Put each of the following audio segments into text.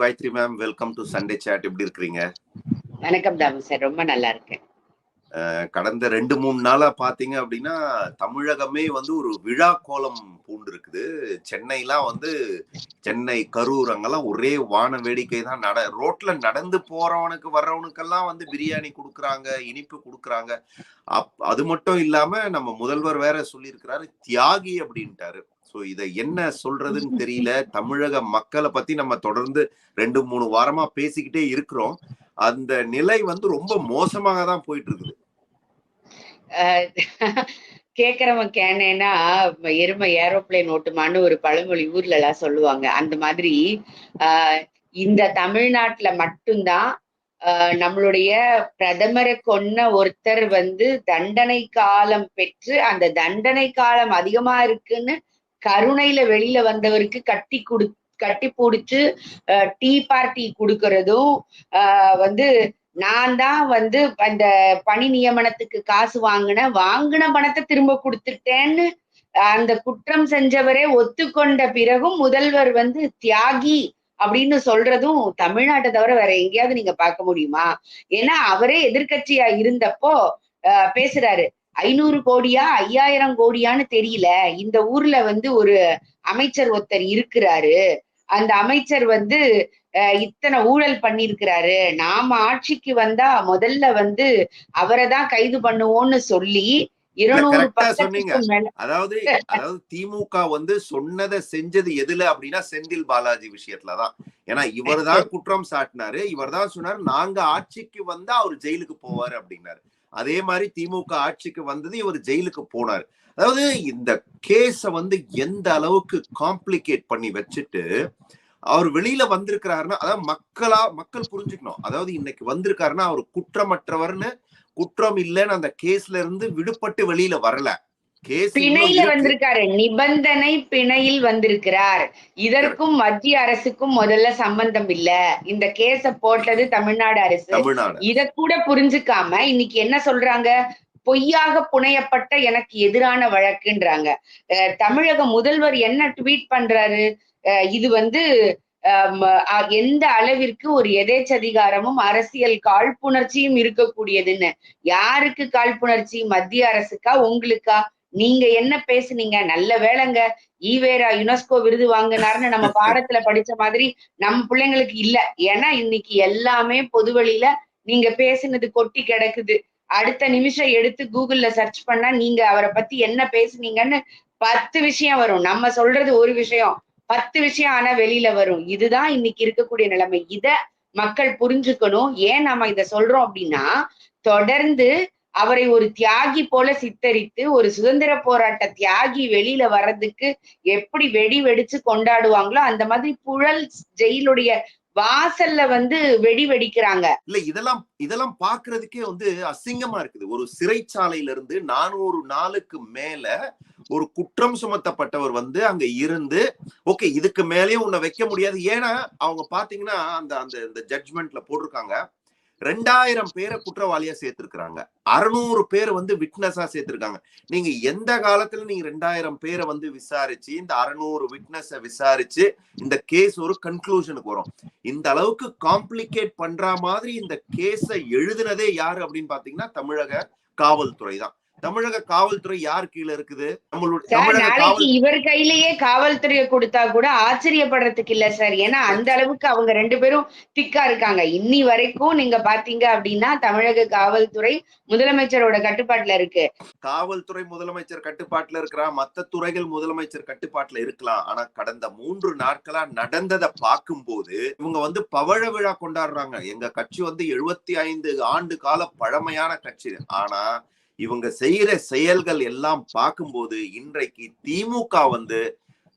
Gayathri ma'am welcome to Sunday chat எப்படி இருக்கிறீங்க? வணக்கம் தாமு சார் ரொம்ப நல்லா இருக்கேன். கடந்த ரெண்டு மூணு நாளா பாத்தீங்க அப்படின்னா தமிழகமே வந்து ஒரு விழா கோலம் பூண்டு இருக்குது சென்னைலாம் வந்து சென்னை கரூர் அங்கெல்லாம் ஒரே வான வேடிக்கை தான் நட ரோட்ல நடந்து போறவனுக்கு வர்றவனுக்கெல்லாம் வந்து பிரியாணி கொடுக்குறாங்க இனிப்பு கொடுக்குறாங்க. அப் அது மட்டும் இல்லாம நம்ம முதல்வர் வேற சொல்லியிருக்கிறாரு தியாகி அப்படின்ட்டாரு. ஸோ இதை என்ன சொல்றதுன்னு தெரியல. தமிழக மக்களை பத்தி நம்ம தொடர்ந்து ரெண்டு மூணு வாரமா பேசிக்கிட்டே இருக்கிறோம். அந்த நிலை வந்து ரொம்ப மோசமாக தான் போயிட்டு இருக்குது கேக்குறவன் கேனேன்னா எருமை ஏரோப்ளேன் ஓட்டுமான்னு ஒரு பழமொழி ஊர்ல எல்லாம் சொல்லுவாங்க. அந்த மாதிரி ஆஹ் இந்த தமிழ்நாட்டுல மட்டும்தான் ஆஹ் நம்மளுடைய பிரதமரை கொன்ன ஒருத்தர் வந்து தண்டனை காலம் பெற்று அந்த தண்டனை காலம் அதிகமா இருக்குன்னு கருணையில வெளியில வந்தவருக்கு கட்டி கொடு கட்டி பிடிச்சு டீ பார்ட்டி கொடுக்கறதும் ஆஹ் வந்து நான் தான் வந்து அந்த பணி நியமனத்துக்கு காசு வாங்கின வாங்கின பணத்தை திரும்ப கொடுத்துட்டேன்னு அந்த குற்றம் செஞ்சவரே ஒத்துக்கொண்ட பிறகும் முதல்வர் வந்து தியாகி அப்படின்னு சொல்றதும் தமிழ்நாட்டை தவிர வேற எங்கேயாவது நீங்க பார்க்க முடியுமா? ஏன்னா அவரே எதிர்க்கட்சியா இருந்தப்போ ஆஹ் பேசுறாரு. ஐநூறு கோடியா ஐயாயிரம் கோடியான்னு தெரியல. இந்த ஊர்ல வந்து ஒரு அமைச்சர் ஒருத்தர் இருக்கிறாரு. அந்த அமைச்சர் வந்து இத்தனை ஊழல் பண்ணிருக்கிறாரு நாம ஆட்சிக்கு வந்தா முதல்ல வந்து அவரை தான் கைது பண்ணுவோம்னு சொல்லி சொன்னீங்க. அதாவது அதாவது திமுக வந்து சொன்னதை செஞ்சது எதுல அப்படின்னா செந்தில் பாலாஜி விஷயத்துலதான் ஏன்னா இவர் தான் குற்றம் சாட்டினாரு. இவர் தான் சொன்னாரு நாங்க ஆட்சிக்கு வந்தா அவர் ஜெயிலுக்கு போவாரு அப்படின்னாரு. அதே மாதிரி திமுக ஆட்சிக்கு வந்தது இவர் ஜெயிலுக்கு போனார். அதாவது இந்த கேஸ வந்து எந்த அளவுக்கு காம்ப்ளிகேட் பண்ணி வச்சுட்டு அவர் வெளியில வந்திருக்கிறாருன்னா அதாவது மக்களா மக்கள் புரிஞ்சுக்கணும். அதாவது இன்னைக்கு வந்திருக்காருன்னா அவர் குற்றமற்றவர்னு குற்றம் இல்லைன்னு அந்த கேஸ்ல இருந்து விடுபட்டு வெளியில வரல. பிணையில வந்திருக்காரு. நிபந்தனை பிணையில் வந்திருக்கிறார். இதற்கும் மத்திய அரசுக்கும் முதல்ல சம்பந்தம் இல்ல. இந்த கேஸ போட்டது தமிழ்நாடு அரசு. இத கூட புரிஞ்சுக்காம இன்னைக்கு என்ன சொல்றாங்க? பொய்யாக புனையப்பட்ட எனக்கு எதிரான வழக்குன்றாங்க. தமிழக முதல்வர் என்ன ட்வீட் பண்றாரு? இது வந்து எந்த அளவிற்கு ஒரு எதேச்சதிகாரமும் அரசியல் காழ்ப்புணர்ச்சியும் இருக்கக்கூடியதுன்னு. யாருக்கு காழ்ப்புணர்ச்சி? மத்திய அரசுக்கா? உங்களுக்கா? நீங்க என்ன பேசுனீங்க? நல்ல வேலைங்க ஈவேரா யுனெஸ்கோ விருது வாங்கினாருன்னு நம்ம பாடத்துல படிச்ச மாதிரி நம்ம பிள்ளைங்களுக்கு இல்ல. ஏன்னா இன்னைக்கு எல்லாமே பொதுவெளியில நீங்க பேசுனது கொட்டி கிடக்குது. அடுத்த நிமிஷம் எடுத்து கூகுள்ல சர்ச் பண்ணா நீங்க அவரை பத்தி என்ன பேசுனீங்கன்னு பத்து விஷயம் வரும். நம்ம சொல்றது ஒரு விஷயம். பத்து விஷயம் ஆனா வெளியில வரும். இதுதான் இன்னைக்கு இருக்கக்கூடிய நிலைமை. இத மக்கள் புரிஞ்சுக்கணும். ஏன் நம்ம இத சொல்றோம் அப்படின்னா தொடர்ந்து அவரை ஒரு தியாகி போல சித்தரித்து ஒரு சுதந்திர போராட்ட தியாகி வெளியில வர்றதுக்கு எப்படி வெடி வெடிச்சு கொண்டாடுவாங்களோ அந்த மாதிரி புழல் ஜெயிலுடைய வாசல்ல வந்து வெடி வெடிக்கிறாங்க. இல்ல இதெல்லாம் இதெல்லாம் பாக்குறதுக்கே வந்து அசிங்கமா இருக்குது. ஒரு சிறைச்சாலையில இருந்து நானூறு நாளுக்கு மேல ஒரு குற்றம் சுமத்தப்பட்டவர் வந்து அங்க இருந்து ஓகே இதுக்கு மேலேயும் உன்னை வைக்க முடியாது. ஏன்னா அவங்க பாத்தீங்கன்னா அந்த அந்த இந்த ஜட்ஜ்மெண்ட்ல போட்டிருக்காங்க. ரெண்டாயிரம் பேரை குற்றவாளியா சேர்த்திருக்கிறாங்க. அறுநூறு பேர் வந்து விட்னஸா சேர்த்திருக்காங்க. நீங்க எந்த காலத்துல நீங்க ரெண்டாயிரம் பேரை வந்து விசாரிச்சு இந்த அறுநூறு விட்னஸ விசாரிச்சு இந்த கேஸ் ஒரு கன்க்ளூஷனுக்கு வரும். இந்த அளவுக்கு காம்ப்ளிகேட் பண்ற மாதிரி இந்த கேஸை எழுதுனதே யாரு அப்படின்னு பாத்தீங்கன்னா தமிழக காவல்துறை தான். தமிழக காவல்துறை யார் கீழே இருக்குது? நாளைக்கு இவர் கையிலேயே காவல்துறையை கொடுத்தா கூட ஆச்சரியப்படுறதுக்கு இல்ல சார். ஏன்னா அந்த அளவுக்கு அவங்க ரெண்டு பேரும் திக்கா இருக்காங்க. இன்னி வரைக்கும் நீங்க பாத்தீங்க அப்படின்னா தமிழக காவல்துறை முதலமைச்சரோட கட்டுப்பாட்டுல இருக்கு. காவல்துறை முதலமைச்சர் கட்டுப்பாட்டுல இருக்கிறா மத்த துறைகள் முதலமைச்சர் கட்டுப்பாட்டுல இருக்கலாம். ஆனா கடந்த மூன்று நாட்களா நடந்ததை பார்க்கும்போது இவங்க வந்து பவழ விழா கொண்டாடுறாங்க. எங்க கட்சி வந்து எழுபத்தி ஐந்து ஆண்டு கால பழமையான கட்சி. ஆனா இவங்க செய்யற செயல்கள் எல்லாம் பார்க்கும்போது இன்றைக்கு திமுக வந்து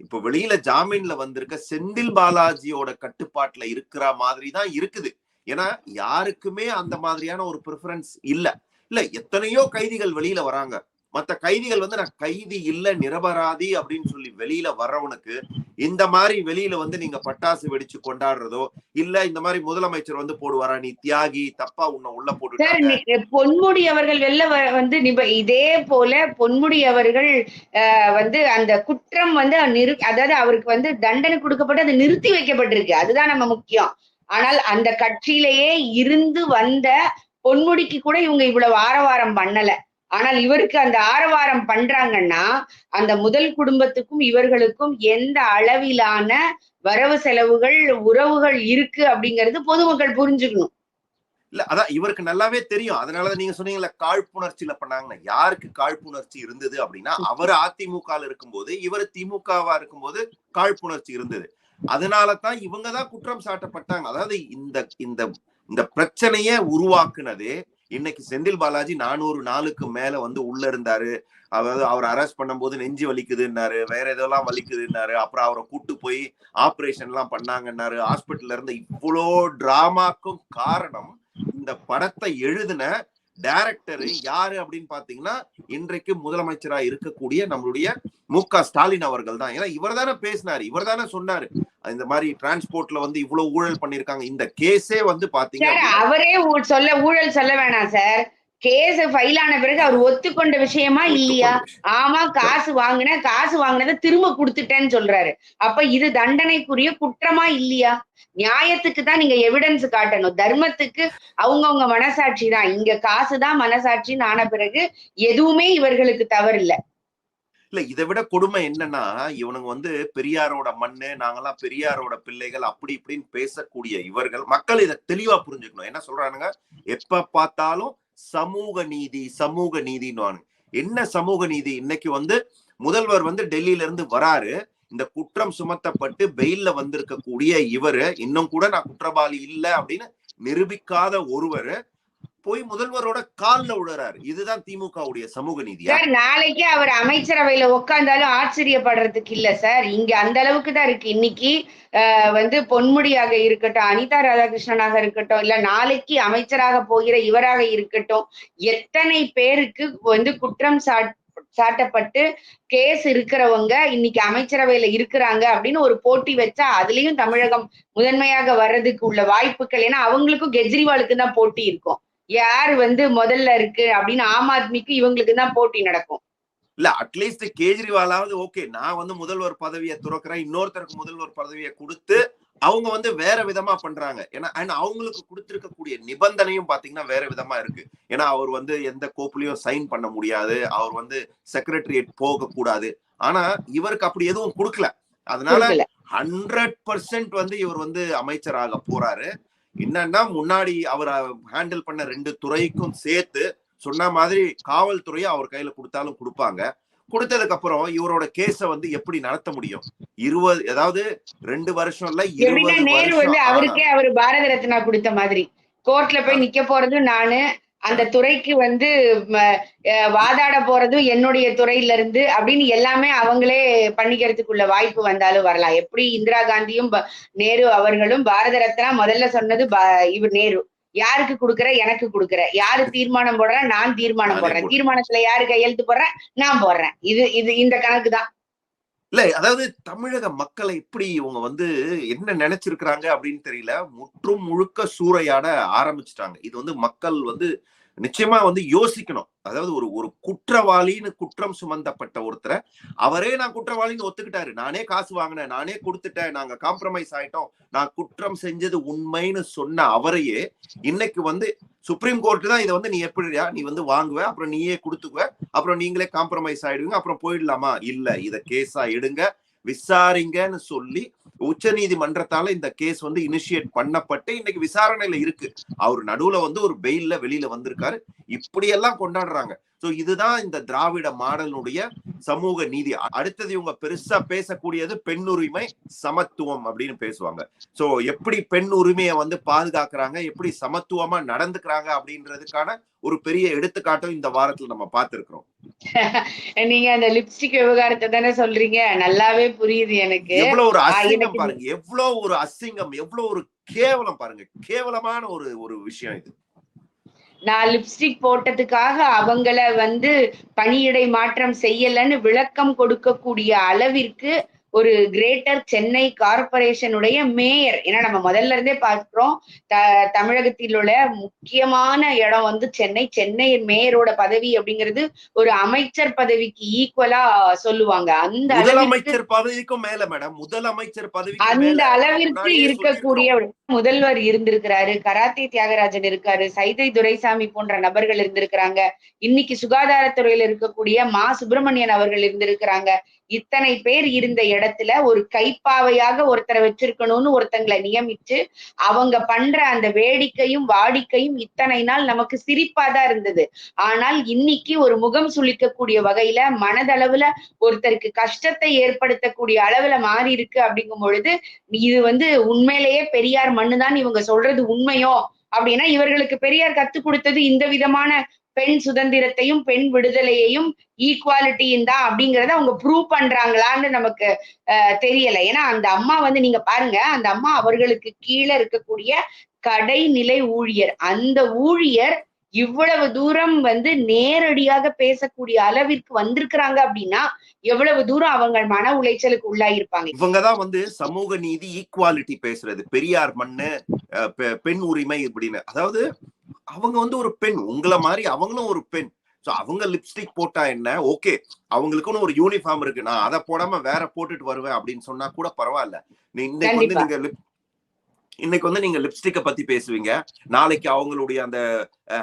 இப்ப வெளியில ஜாமீன்ல வந்திருக்க செந்தில் பாலாஜியோட கட்டுப்பாட்டுல இருக்கிற மாதிரி தான் இருக்குது. ஏன்னா யாருக்குமே அந்த மாதிரியான ஒரு ப்ரிஃபரன்ஸ் இல்ல. இல்ல எத்தனையோ கைதிகள் வெளியில வராங்க. மத்த கைதிகள் வந்து நான் கைதி இல்ல நிரபராதி அப்படின்னு சொல்லி வெளியில வர்றவனுக்கு இந்த மாதிரி வெளியில வந்து நீங்க பட்டாசு வெடிச்சு கொண்டாடுறதோ இல்ல இந்த மாதிரி முதலமைச்சர் வந்து போடுவாரா நீ தியாகி தப்பா உன்னை உள்ள நி- பொன்முடி அவர்கள் வெளில வந்து இதே போல பொன்முடி அவர்கள் வந்து அந்த குற்றம் வந்து நிறு அதாவது அவருக்கு வந்து தண்டனை கொடுக்கப்பட்டு அது நிறுத்தி வைக்கப்பட்டிருக்கு. அதுதான் நம்ம முக்கியம். ஆனால் அந்த கட்சியிலேயே இருந்து வந்த பொன்முடிக்கு கூட இவங்க இவ்வளவு ஆரவாரம் பண்ணல. ஆனால் இவருக்கு அந்த ஆரவாரம் பண்றாங்கன்னா அந்த முதல் குடும்பத்துக்கும் இவர்களுக்கும் எந்த அளவிலான வரவு செலவுகள் உறவுகள் இருக்கு அப்படிங்கிறது பொதுமக்கள் புரிஞ்சுக்கணும். இல்ல அதான் இவருக்கு நல்லாவே தெரியும். அதனாலதான் நீங்க சொன்னீங்கல்ல காழ்ப்புணர்ச்சியில பண்ணாங்கன்னா யாருக்கு காழ்ப்புணர்ச்சி இருந்தது அப்படின்னா அவர் அதிமுக இருக்கும்போது இவர் திமுகவா இருக்கும்போது காழ்ப்புணர்ச்சி இருந்தது. அதனாலதான் இவங்கதான் குற்றம் சாட்டப்பட்டாங்க. அதாவது இந்த இந்த இந்த பிரச்சனைய உருவாக்குனது இன்னைக்கு செந்தில் பாலாஜி நானூறு நாளுக்கு மேல வந்து உள்ள இருந்தாரு. அதாவது அவர் அரெஸ்ட் பண்ணும்போது நெஞ்சு வலிக்குதுன்னாரு வேற எதெல்லாம் வலிக்குதுன்னாரு அப்புறம் அவரை கூட்டு போய் ஆப்ரேஷன் எல்லாம் பண்ணாங்கன்னாரு. ஹாஸ்பிட்டல்ல இருந்து இவ்வளோ டிராமாக்கும் காரணம் இந்த படத்தை எழுதின டைரக்டர் யாரு அப்படின்னு பாத்தீங்கன்னா இன்றைக்கு முதலமைச்சரா இருக்கக்கூடிய நம்மளுடைய மு க ஸ்டாலின் அவர்கள் தான். ஏன்னா இவர் தானே பேசினாரு இவர் தானே சொன்னாரு. இந்த மாதிரி டிரான்ஸ்போர்ட்ல வந்து இவ்வளவு ஊழல் பண்ணிருக்காங்க இந்த கேஸே வந்து பாத்தீங்க சார் அப்படின்னா- அவரே சொல்ல ஊழல் சொல்ல வேணாம் சார். கேஸ் ஃபைல் ஆன பிறகு அவர் ஒத்துக்கொண்ட விஷயமா இல்லையா? ஆமா காசு வாங்கினேன் காசு வாங்கினதை திரும்ப கொடுத்துட்டேன்னு சொல்றாரு. அப்ப இது தண்டனைக்குரிய குற்றமா இல்லையா? நியாயத்துக்கு தான் நீங்க எவிடன்ஸ் காட்டணும். தர்மத்துக்கு அவங்கவங்க மனசாட்சி தான். இங்க காசு தான் மனசாட்சின்னு ஆன பிறகு எதுவுமே இவர்களுக்கு தவறு இல்ல இல்ல இதை விட கொடுமை என்னன்னா இவனுங்க வந்து பெரியாரோட மண்ணு நாங்கெல்லாம் பெரியாரோட பிள்ளைகள் அப்படி இப்படின்னு பேசக்கூடிய இவர்கள் மக்கள் இதை தெளிவா புரிஞ்சுக்கணும். என்ன சொல்றானுங்க? எப்ப பார்த்தாலும் சமூக நீதி சமூக நீதின்னு என்ன சமூக நீதி? இன்னைக்கு வந்து முதல்வர் வந்து டெல்லியில இருந்து வராரு. இந்த குற்றம் சுமத்தப்பட்டு பெயில்ல வந்திருக்கக்கூடிய இவரு. இன்னும் கூட நான் குற்றவாளி இல்லை அப்படின்னு நிரூபிக்காத ஒருவர். போய் முதல்வரோட கால்ல விழுறாரு இதுதான் திமுகவுடைய சமூக நீதி. சார் நாளைக்கு அவர் அமைச்சரவையில உட்கார்ந்தாலும் ஆச்சரியப்படுறதுக்கு இல்ல சார். இங்க அந்த அளவுக்கு தான் இருக்கு. இன்னைக்கு ஆஹ், வந்து பொன்முடியாக இருக்கட்டும் அனிதா ராதாகிருஷ்ணனாக இருக்கட்டும் இல்ல நாளைக்கு அமைச்சராக போகிற இவராக இருக்கட்டும் எத்தனை பேருக்கு வந்து குற்றம் சாட் சாட்டப்பட்டு கேஸ் இருக்கிறவங்க இன்னைக்கு அமைச்சரவையில இருக்கிறாங்க அப்படின்னு ஒரு போட்டி வச்சா அதுலயும் தமிழகம் முதன்மையாக வர்றதுக்கு உள்ள வாய்ப்புகள். ஏன்னா அவங்களுக்கும் கெஜ்ரிவாலுக்கு தான் போட்டி இருக்கும். யார் வந்து முதல்ல இருக்கு அப்படின்னு ஆம் ஆத்மிக்கு இவங்களுக்கு தான் போட்டி நடக்கும். இல்ல அட்லீஸ்ட் கேஜ்ரிவாலாவது ஓகே நான் வந்து முதல்வர் பதவியை துறக்கிறேன் இன்னொருத்தருக்கு முதல்வர் பதவியை கொடுத்து அவங்க வந்து வேற விதமா பண்றாங்க. ஏன்னா அண்ட் அவங்களுக்கு கொடுத்திருக்கக்கூடிய நிபந்தனையும் பாத்தீங்கன்னா வேற விதமா இருக்கு. ஏன்னா அவர் வந்து எந்த கோப்புலயும் சைன் பண்ண முடியாது அவர் வந்து செக்ரட்டரியேட் போக கூடாது ஆனா இவருக்கு அப்படி எதுவும் கொடுக்கல. அதனால. ஹண்ட்ரட் பர்சன்ட் வந்து இவர் வந்து அமைச்சராக போறாரு. என்னன்னா முன்னாடி அவர் ஹேண்டில் பண்ண ரெண்டு துறைக்கும் சேர்த்து சொன்ன மாதிரி காவல்துறையை அவர் கையில கொடுத்தாலும் கொடுப்பாங்க. கொடுத்ததுக்கு அப்புறம் இவரோட கேஸ வந்து எப்படி நடத்த முடியும்? இருபது அதாவது ரெண்டு வருஷம் இல்ல இருபது அவருக்கே அவர் பாரத ரத்னா கொடுத்த மாதிரி. கோர்ட்ல போய் நிக்க போறதும் நானு அந்த துறைக்கு வந்து வாதாட போறதும் என்னுடைய துறையில இருந்து அப்படின்னு எல்லாமே அவங்களே பண்ணிக்கிறதுக்குள்ள வாய்ப்பு வந்தாலும் வரலாம். எப்படி இந்திரா காந்தியும் நேரு அவர்களும் பாரத ரத்னா முதல்ல சொன்னது இவர் நேரு. யாருக்கு கொடுக்குற? எனக்கு கொடுக்குற. யாரு தீர்மானம் போடுறேன் நான் தீர்மானம் போடுறேன். தீர்மானத்துல யாரு கையெழுத்து போடுறேன் நான் போடுறேன். இது இது இந்த கணக்கு தான் இல்ல அதாவது தமிழக மக்களை எப்படி இவங்க வந்து என்ன நினைச்சிருக்கிறாங்க அப்படின்னு தெரியல. முற்றும் முழுக்க சூறையாட ஆரம்பிச்சிட்டாங்க. இது வந்து மக்கள் வந்து நிச்சயமா வந்து யோசிக்கணும். அதாவது ஒரு ஒரு குற்றவாளின்னு குற்றம் சுமந்தப்பட்ட ஒருத்தரை அவரே நான் குற்றவாளின்னு ஒத்துக்கிட்டாரு. நானே காசு வாங்கினேன் நானே கொடுத்துட்டேன் நாங்க காம்ப்ரமைஸ் ஆயிட்டோம். நான் குற்றம் செஞ்சது உண்மைன்னு சொன்ன அவரையே இன்னைக்கு வந்து சுப்ரீம் கோர்ட் தான் இதை வந்து நீ எப்படியா நீ வந்து வாங்குவ அப்புறம் நீயே கொடுத்துக்குவ அப்புறம் நீங்களே காம்ப்ரமைஸ் ஆயிடுவீங்க அப்புறம் போயிடலாமா? இல்ல இதை கேஸா எடுங்க விசாரிங்கன்னு சொல்லி உச்ச நீதிமன்றத்தால இந்த கேஸ் வந்து இனிஷியேட் பண்ணப்பட்டு இன்னைக்கு விசாரணையில இருக்கு. அவர் நடுவுல வந்து ஒரு பெயில்ல வெளியில வந்திருக்காரு. இப்படியெல்லாம் கொண்டாடுறாங்க. சோ இதுதான் இந்த திராவிட மாடலுடைய சமூக நீதி. அடுத்தது இவங்க பெருசா பேசக்கூடியது பெண் உரிமை சமத்துவம் அப்படின்னு பேசுவாங்க. சோ எப்படி பெண் உரிமையை வந்து பாதுகாக்கிறாங்க எப்படி சமத்துவமா நடந்துக்கிறாங்க அப்படின்றதுக்கான ஒரு பெரிய எடுத்துக்காட்டும் இந்த வாரத்துல நம்ம பார்த்திருக்கிறோம். நீங்க அந்த லிப்ஸ்டிக் விவகாரத்தை தானே சொல்றீங்க. நல்லாவே புரியுது எனக்கு. எவ்வளவு ஒரு அசிங்கம் பாருங்க. எவ்வளவு ஒரு அசிங்கம் எவ்வளவு ஒரு கேவலம் பாருங்க. கேவலமான ஒரு ஒரு விஷயம் இது. நான் லிப்ஸ்டிக் போட்டதுக்காக அவங்கள வந்து பணியிடை மாற்றம் செய்யலன்னு விளக்கம் கொடுக்கக்கூடிய அளவிற்கு ஒரு கிரேட்டர் சென்னை கார்பரேஷனுடைய மேயர். ஏன்னா நம்ம முதல்ல இருந்தே பார்க்கிறோம் த தமிழகத்தில் உள்ள முக்கியமான இடம் வந்து சென்னை. சென்னை மேயரோட பதவி அப்படிங்கிறது ஒரு அமைச்சர் பதவிக்கு ஈக்குவலா சொல்லுவாங்க. அந்த முதலமைச்சர் பதவிக்கும் மேல மேடம். முதலமைச்சர் பதவிக்கு அந்த அளவிற்கு இருக்கக்கூடிய முதல்வர் இருந்திருக்கிறாரு. கராத்தே தியாகராஜன் இருக்காரு. சைதை துரைசாமி போன்ற நபர்கள் இருந்திருக்கிறாங்க. இன்னைக்கு சுகாதாரத்துறையில இருக்கக்கூடிய மா சுப்பிரமணியன் அவர்கள் இருந்திருக்கிறாங்க. இத்தனை பேர் இருந்த இடத்துல ஒரு கைப்பாவையாக ஒருத்தரை வச்சிருக்கணும்னு ஒருத்தங்களை நியமிச்சு அவங்க பண்ற அந்த வேடிக்கையும் வாடிக்கையும் இத்தனை நாள் நமக்கு சிரிப்பாதான் இருந்தது. ஆனால் இன்னைக்கு ஒரு முகம் சுளிக்கக்கூடிய வகையில மனதளவுல ஒருத்தருக்கு கஷ்டத்தை ஏற்படுத்தக்கூடிய அளவுல மாறி இருக்கு அப்படிங்கும் பொழுது இது வந்து உண்மையிலேயே பெரியார் மண்ணுதான் இவங்க சொல்றது உண்மையோ? அப்படின்னா இவர்களுக்கு பெரியார் கத்து கொடுத்தது இந்த விதமான பெண் சுதந்திரத்தையும் பெண் விடுதலையையும் ஈக்குவாலிட்டியும் தான் அப்படிங்கிறத அவங்க ப்ரூவ் பண்றாங்களான்னு நமக்கு அஹ், தெரியல. ஏன்னா அந்த அம்மா வந்து நீங்க பாருங்க அந்த அம்மா அவர்களுக்கு கீழே இருக்கக்கூடிய கடைநிலை ஊழியர். அந்த ஊழியர் இவ்வளவு தூரம் வந்து நேரடியாக பேசக்கூடிய அளவிற்கு வந்திருக்கிறாங்க அப்படின்னா எவ்வளவு தூரம் அவங்க மன உளைச்சலுக்கு உள்ளாயிருப்பாங்க. இவங்கதான் வந்து சமூக நீதி ஈக்குவாலிட்டி பேசுறது. பெரியார் மண்ணு பெ- பெண் உரிமை இப்படின்னு. அதாவது அவங்க வந்து ஒரு பெண். உங்களை மாதிரி அவங்களும் ஒரு பெண். சோ அவங்க லிப்ஸ்டிக் போட்டா என்ன? ஓகே அவங்களுக்குன்னு ஒரு யூனிஃபார்ம் இருக்கு. நான் அதை போடாம வேற போட்டுட்டு வருவேன் அப்படின்னு சொன்னா கூட பரவாயில்ல. நீ இன்னைக்கு வந்து. நீங்க இன்னைக்கு வந்து நீங்க லிப்ஸ்டிக்கை பத்தி பேசுவீங்க. நாளைக்கு அவங்களுடைய அந்த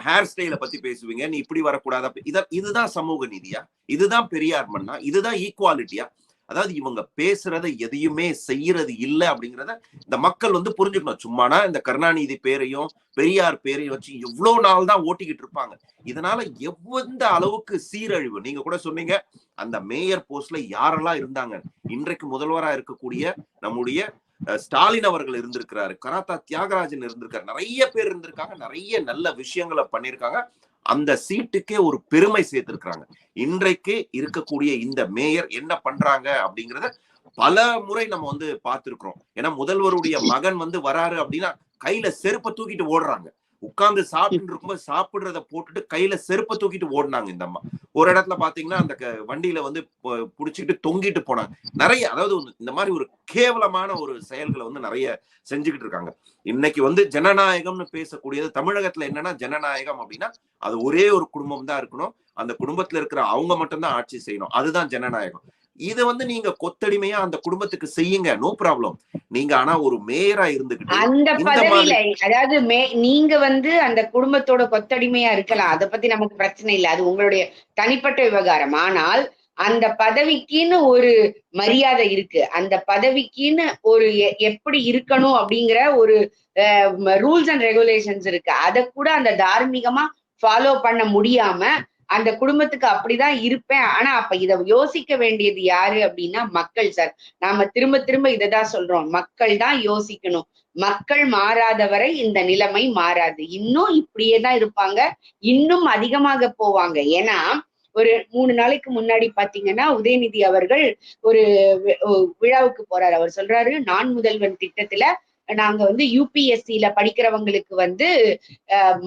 ஹேர் ஸ்டைல பத்தி பேசுவீங்க. நீ இப்படி வரக்கூடாது. இதுதான் சமூக நீதியா? இதுதான் பெரியார் மண்ணா இதுதான் ஈக்குவாலிட்டியா அதாவது இவங்க பேசுறத எதையுமே செய்யறது இல்லை அப்படிங்கிறத இந்த மக்கள் வந்து புரிஞ்சுக்கணும். சும்மானா இந்த கருணாநிதி பேரையும் பெரியார் பேரையும் வச்சு எவ்வளவு நாள் தான் ஓட்டிக்கிட்டு இருப்பாங்க. இதனால எவ்வந்த அளவுக்கு சீரழிவு? நீங்க கூட சொன்னீங்க அந்த மேயர் போஸ்ட்ல யாரெல்லாம் இருந்தாங்க? இன்றைக்கு முதல்வரா இருக்கக்கூடிய நம்முடைய அஹ், ஸ்டாலின் அவர்கள் இருந்திருக்கிறாரு கராத்தா தியாகராஜன் இருந்திருக்காரு. நிறைய பேர் இருந்திருக்காங்க நிறைய நல்ல விஷயங்களை பண்ணியிருக்காங்க. அந்த சீட்டுக்கே ஒரு பெருமை சேர்த்திருக்கிறாங்க. இன்றைக்கு இருக்கக்கூடிய இந்த மேயர் என்ன பண்றாங்க அப்படிங்கறத பல முறை நம்ம வந்து பார்த்திருக்கிறோம். ஏன்னா முதல்வருடைய மகன் வந்து வராரு அப்படின்னா கையில செருப்பை தூக்கிட்டு ஓடுறாங்க. உட்கார்ந்து சாப்பிட்டு இருக்கும்போது சாப்பிடுறத போட்டுட்டு கையில செருப்பை தூக்கிட்டு ஓடினாங்க இந்த அம்மா. ஒரு இடத்துல பாத்தீங்கன்னா அந்த க- வண்டியில வந்து புடிச்சுக்கிட்டு தொங்கிட்டு போனாங்க. நிறைய அதாவது இந்த மாதிரி ஒரு கேவலமான ஒரு செயல்களை வந்து நிறைய செஞ்சுக்கிட்டு இருக்காங்க. இன்னைக்கு வந்து ஜனநாயகம்னு பேசக்கூடியது தமிழகத்துல என்னன்னா ஜனநாயகம் அப்படின்னா அது ஒரே ஒரு குடும்பம் தான் இருக்கணும். அந்த குடும்பத்துல இருக்கிற அவங்க மட்டும்தான் ஆட்சி செய்யணும். அதுதான் ஜனநாயகம். இதை வந்து நீங்க கொத்தடிமையா அந்த குடும்பத்துக்கு செய்யுங்க. நோ ப்ராப்ளம் நீங்க ஆனா ஒரு மேயரா இருந்துகிட்டு அந்த பதவியில அதாவது மே நீங்க வந்து அந்த குடும்பத்தோட கொத்தடிமையா இருக்கலாம். அதை பத்தி நமக்கு பிரச்சனை இல்லை. அது உங்களுடைய தனிப்பட்ட விவகாரம். ஆனால் அந்த பதவிக்குன்னு ஒரு மரியாதை இருக்கு. அந்த பதவிக்குன்னு ஒரு எப்படி இருக்கணும் அப்படிங்கிற ஒரு ரூல்ஸ் அண்ட் ரெகுலேஷன்ஸ் இருக்கு. அதை கூட அந்த தார்மீகமா ஃபாலோ பண்ண முடியாம அந்த குடும்பத்துக்கு அப்படிதான் இருப்பேன். ஆனா அப்ப இத யோசிக்க வேண்டியது யாரு அப்படின்னா மக்கள் சார் நாம திரும்ப திரும்ப இததான் சொல்றோம். மக்கள் தான் யோசிக்கணும். மக்கள் மாறாத வரை இந்த நிலைமை மாறாது. இன்னும் இப்படியே தான் இருப்பாங்க. இன்னும் அதிகமாக போவாங்க. ஏன்னா ஒரு மூணு நாளைக்கு முன்னாடி பாத்தீங்கன்னா உதயநிதி அவர்கள் ஒரு விழாவுக்கு போறாரு. அவர் சொல்றாரு நான் முதல்வன் திட்டத்துல நாங்க வந்து யூபிஎஸ்சியில படிக்கிறவங்களுக்கு வந்து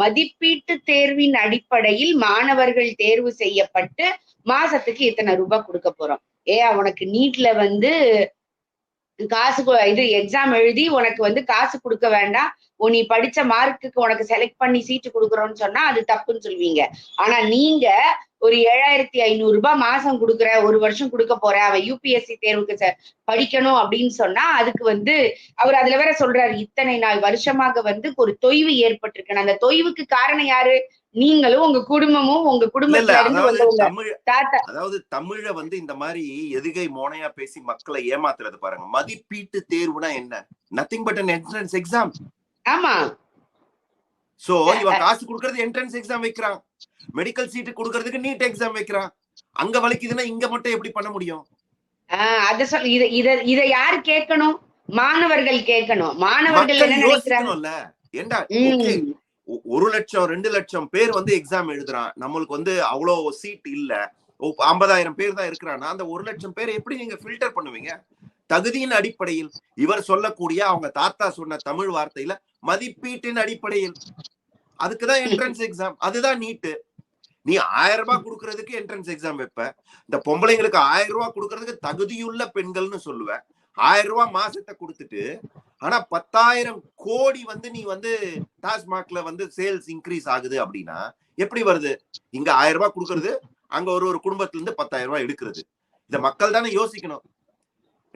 மதிப்பீட்டு தேர்வின் அடிப்படையில் மாணவர்கள் தேர்வு செய்யப்பட்டு மாசத்துக்கு இத்தனை ரூபாய் கொடுக்க போறோம். ஏ உனக்கு நீட்ல வந்து காசு இது எக்ஸாம் எழுதி உனக்கு வந்து காசு கொடுக்க வேண்டாம். உன் நீ படிச்ச மார்க்குக்கு உனக்கு செலக்ட் பண்ணி சீட்டு கொடுக்குறோம்னு சொன்னா அது தப்புன்னு சொல்வீங்க. ஆனா நீங்க ஒரு ஏழாயிரத்தி ஐநூறு ரூபாய் மாசம் கொடுக்குற ஒரு வருஷம் கொடுக்க போற அவன் யூபிஎஸ்சி தேர்வுக்கு படிக்கணும் அப்படின்னு சொன்னா அதுக்கு வந்து அவர் அதுல வேற சொல்றாரு இத்தனை நாள் வருஷமாக வந்து ஒரு தொய்வு ஏற்பட்டிருக்கு அந்த தொய்வுக்கு காரணம் யாரு? நீங்களும் உங்க குடும்பமும் உங்க குடும்பத்துல தாத்தா. அதாவது தமிழ வந்து இந்த மாதிரி எதுகை மோனையா பேசி மக்களை ஏமாத்துறது பாருங்க. மதிப்பீட்டு தேர்வுனா என்ன? Nothing but an entrance exam ஆமா. சோ இவன் காசு கொடுக்கறது என்ட்ரன்ஸ் எக்ஸாம் வைக்கிறான். மெடிக்கல் சீட்டு கொடுக்கறதுக்கு நீட் எக்ஸாம் வைக்கிறான். அங்க வலிக்குதுன்னா இங்க மட்டும் எப்படி பண்ண முடியும்? அத சொல் இத இத இத யாரு கேட்கணும்? மாணவர்கள் கேட்கணும். மாணவர்கள் என்ன ஏண்டா ஒரு லட்சம் ரெண்டு லட்சம் பேர் வந்து எக்ஸாம் எழுதுறான். நம்மளுக்கு வந்து அவ்வளோ சீட் இல்ல. ஐம்பதாயிரம் பேர் தான் இருக்கிறான்னா அந்த ஒரு லட்சம் பேரை எப்படி நீங்க ஃபில்டர் பண்ணுவீங்க? தகுதியின் அடிப்படையில் இவர் சொல்லக்கூடிய அவங்க தாத்தா சொன்ன தமிழ் வார்த்தையில மதிப்பீட்டின் அடிப்படையில். அதுக்குதான் என்ட்ரன்ஸ் எக்ஸாம் அதுதான் நீட்டு. நீ ஆயிரம் ரூபாய் கொடுக்கறதுக்கு என்ட்ரன்ஸ் எக்ஸாம் வைப்ப. இந்த பொம்பளைங்களுக்கு ஆயிரம் ரூபாய் கொடுக்கறதுக்கு தகுதியுள்ள பெண்கள்னு சொல்லுவேன் ஆயிரம் ரூபாய் மாசத்தை கொடுத்துட்டு ஆனா பத்தாயிரம் கோடி வந்து நீ வந்து டாஸ்மாக்ல வந்து சேல்ஸ் இன்க்ரீஸ் ஆகுது அப்படின்னா எப்படி வருது? இங்க ஆயிரம் ரூபாய் கொடுக்கறது அங்க ஒரு ஒரு குடும்பத்துல இருந்து பத்தாயிரம் ரூபாய் எடுக்கிறது. இந்த மக்கள் தானே யோசிக்கணும்.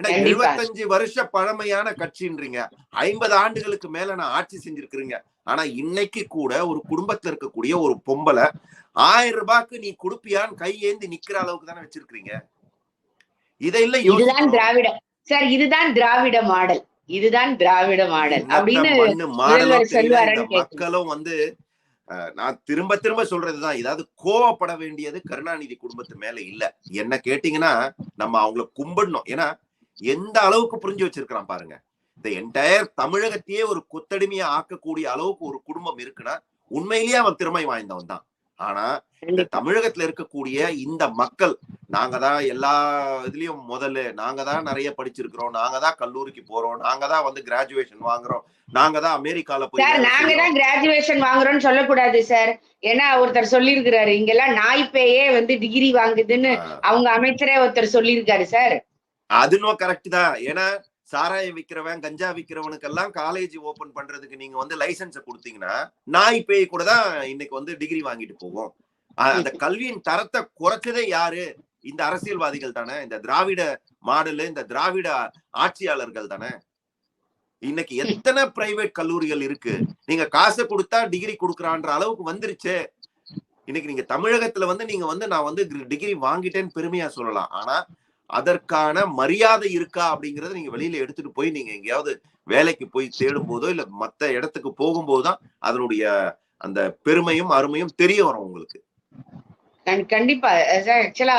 எழுபத்தஞ்சு வருஷ பழமையான கட்சின்றீங்க. ஐம்பது ஆண்டுகளுக்கு மேல நான் ஆட்சி செஞ்சிருக்கிறீங்க. ஆனா இன்னைக்கு கூட ஒரு குடும்பத்துல இருக்கக்கூடிய ஒரு பொம்பளை ஆயிரம் ரூபாய்க்கு நீ கொடுப்பியான்னு கையேந்தி நிக்கிற அளவுக்கு தானே வச்சிருக்கீங்க இதையெல்லாம் இதுதான். திராவிட சார் இதுதான் திராவிட மாடல். இதுதான் திராவிட மாடல். அப்படின்னு. மக்களும் வந்து நான் திரும்ப திரும்ப சொல்றதுதான். இதாவது கோவப்பட வேண்டியது கருணாநிதி குடும்பத்து மேல இல்ல. என்ன கேட்டீங்கன்னா நம்ம அவங்கள கும்பிடணும். ஏன்னா எந்த அளவுக்கு புரிஞ்சு வச்சிருக்கிறான் பாருங்க. இந்த என்டையர் தமிழகத்தையே ஒரு கொத்தடிமையா ஆக்கக்கூடிய அளவுக்கு ஒரு குடும்பம் இருக்குன்னா உண்மையிலேயே அவன் திறமை வாய்ந்தவன் தான். ஆனா இந்த. தமிழகத்துல இருக்கக்கூடிய இந்த மக்கள் நாங்க தான் எல்லா இதுலயும் முதல்ல நாங்க தான் நிறைய படிச்சிருக்கிறோம் நாங்க தான் கல்லூரிக்கு போறோம் நாங்க தான் வந்து கிராஜுவேஷன் வாங்குறோம் நாங்க தான் அமெரிக்கால போய் நாங்க. தான் கிராஜுவேஷன் வாங்குறோம்னு சொல்லக்கூடாது சார். ஏன்னா ஒருத்தர் சொல்லியிருக்கிறாரு இங்கெல்லாம் நாய்ப்பேயே வந்து டிகிரி வாங்குதுன்னு அவங்க அமைச்சரே ஒருத்தர் சொல்லியிருக்காரு சார். அதுனும் கரெக்ட் தான். ஏன்னா சாராயம் விக்கிறவன் கஞ்சா விக்கிறவனுக்கெல்லாம் காலேஜ் ஓபன் பண்றதுக்கு நீங்க வந்து லைசன்ஸ கொடுத்தீங்கன்னா நாய் பேய் கூட தான் இன்னைக்கு வந்து டிகிரி வாங்கிட்டு அஹ், அந்த கல்வியின் தரத்தை குறைச்சதே யாரு? இந்த அரசியல்வாதிகள் தானே. இந்த திராவிட மாடலு இந்த திராவிட ஆட்சியாளர்கள் தானே. இன்னைக்கு எத்தனை பிரைவேட் கல்லூரிகள் இருக்கு? நீங்க காசை கொடுத்தா டிகிரி கொடுக்குறான்ற அளவுக்கு வந்துருச்சு. இன்னைக்கு நீங்க தமிழகத்துல வந்து நீங்க வந்து நான் வந்து டிகிரி வாங்கிட்டேன்னு பெருமையா சொல்லலாம். ஆனா அதற்கான மரியாதை இருக்கா அப்படிங்கறத நீங்க வெளியில எடுத்துட்டு போய் நீங்க எங்கேயாவது வேலைக்கு போய் தேடும் போதோ இல்ல மத்த இடத்துக்கு போகும்போதுதான் அதனுடைய அந்த பெருமையும் அருமையும் தெரிய வரும் உங்களுக்கு. கண்டிப்பா. ஆக்சுவலா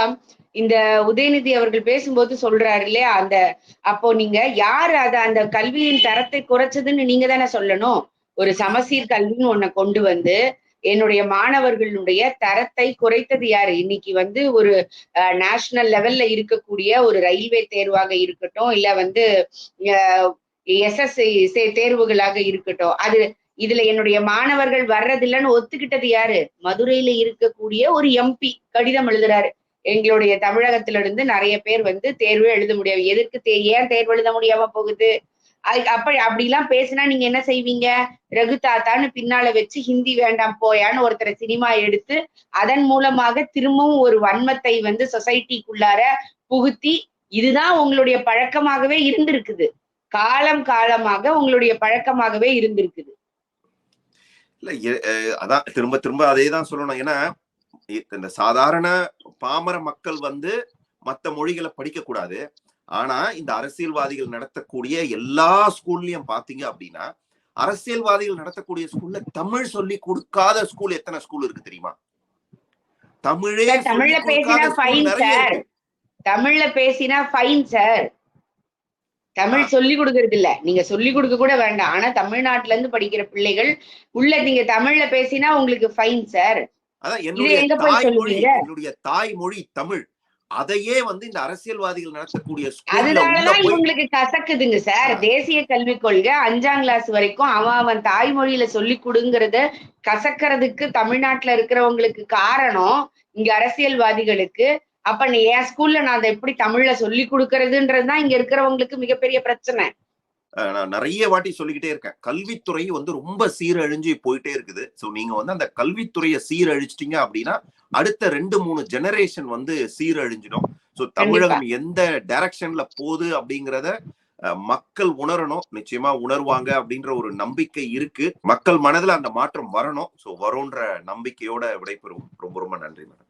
இந்த உதயநிதி அவர்கள் பேசும்போது சொல்றாரு இல்லையா? அந்த அப்போ நீங்க யாரு அத அந்த கல்வியின் தரத்தை குறைச்சதுன்னு நீங்க தானே சொல்லணும். ஒரு சமசீர் கல்வின்னு ஒன்ன கொண்டு வந்து என்னுடைய மாணவர்களுடைய தரத்தை குறைத்தது யாரு? இன்னைக்கு வந்து ஒரு நேஷனல் லெவல்ல இருக்கக்கூடிய ஒரு ரயில்வே தேர்வாக இருக்கட்டும் இல்ல வந்து எஸ்எஸ்ஐ தேர்வுகளாக இருக்கட்டும். அது இதுல என்னுடைய மாணவர்கள் வர்றதில்லைன்னு ஒத்துக்கிட்டது யாரு? மதுரையில இருக்கக்கூடிய ஒரு எம்பி கடிதம் எழுதுறாரு. எங்களுடைய தமிழகத்துல இருந்து நிறைய பேர் வந்து தேர்வே எழுத முடியாது. எதற்கு தே- ஏன் தேர்வு எழுத முடியாம போகுது? அதுக்கு அப்படி அப்படிலாம் பேசினா நீங்க என்ன செய்வீங்க? ரகு தாத்தான்னு பின்னால வச்சு ஹிந்தி வேண்டாம் போயான்னு ஒருத்தரை சினிமா எடுத்து அதன் மூலமாக திரும்பவும் ஒரு வன்மத்தை வந்து சொசைட்டிக்குள்ளார புகுத்தி இதுதான் உங்களுடைய பழக்கமாகவே இருந்திருக்குது. காலம் காலமாக உங்களுடைய பழக்கமாகவே இருந்திருக்குது. இல்ல அதான் திரும்ப திரும்ப அதே தான் சொல்லணும். ஏன்னா இந்த சாதாரண பாமர மக்கள் வந்து மத்த மொழிகளை படிக்க கூடாது ஆனா இந்த அரசியல்வாதிகள் நடத்தக்கூடிய எல்லா ஸ்கூல்லயும் பாத்தீங்க அப்படின்னா அரசியல்வாதிகள் நடத்தக்கூடிய ஸ்கூல்ல தமிழ் சொல்லி கொடுக்காத ஸ்கூல் எத்தனை ஸ்கூல் இருக்கு தெரியுமா? தமிழே தமிழ்ல பேசினா நிறைய சார். தமிழ்ல பேசினா ஃபைன் சார். தமிழ் சொல்லி கொடுக்கறது இல்ல. நீங்க சொல்லி கொடுக்க கூட வேண்டாம். ஆனா தமிழ்நாட்டுல இருந்து படிக்கிற பிள்ளைகள் உள்ள நீங்க தமிழ்ல பேசினா உங்களுக்கு ஃபைன் சார். அதான் என்னுடைய தாய்மொழி? என்னுடைய தாய்மொழி தமிழ். அதையே வந்து இந்த அரசியல்வாதிகள் நடத்தக்கூடிய அதனாலதான் இவங்களுக்கு கசக்குதுங்க சார். தேசிய கல்விக் கொள்கை அஞ்சாம் கிளாஸ் வரைக்கும் அவன் அவன் தாய்மொழியில சொல்லி கொடுங்கறத கசக்கிறதுக்கு தமிழ்நாட்டுல இருக்கிறவங்களுக்கு காரணம் இங்க அரசியல்வாதிகளுக்கு. அப்ப நீ என் ஸ்கூல்ல நான் அதை எப்படி தமிழ்ல சொல்லி கொடுக்கறதுன்றதுதான் இங்க இருக்கிறவங்களுக்கு மிகப்பெரிய பிரச்சனை. நான் நிறைய வாட்டி சொல்லிக்கிட்டே இருக்கேன். கல்வித்துறை வந்து ரொம்ப சீரழிஞ்சு போயிட்டே இருக்குது. சோ நீங்க வந்து அந்த கல்வித்துறையை சீரழிச்சிட்டீங்க அப்படின்னா அடுத்த ரெண்டு மூணு ஜெனரேஷன் வந்து சீரழிஞ்சிடும். சோ தமிழகம் எந்த டைரக்ஷன்ல போகுது அப்படிங்கறத மக்கள் உணரணும். நிச்சயமா உணர்வாங்க அப்படின்ற ஒரு நம்பிக்கை இருக்கு. மக்கள் மனதுல அந்த மாற்றம் வரணும். சோ வரும்ன்ற நம்பிக்கையோட விடைபெறுவோம். ரொம்ப ரொம்ப நன்றி மேடம்.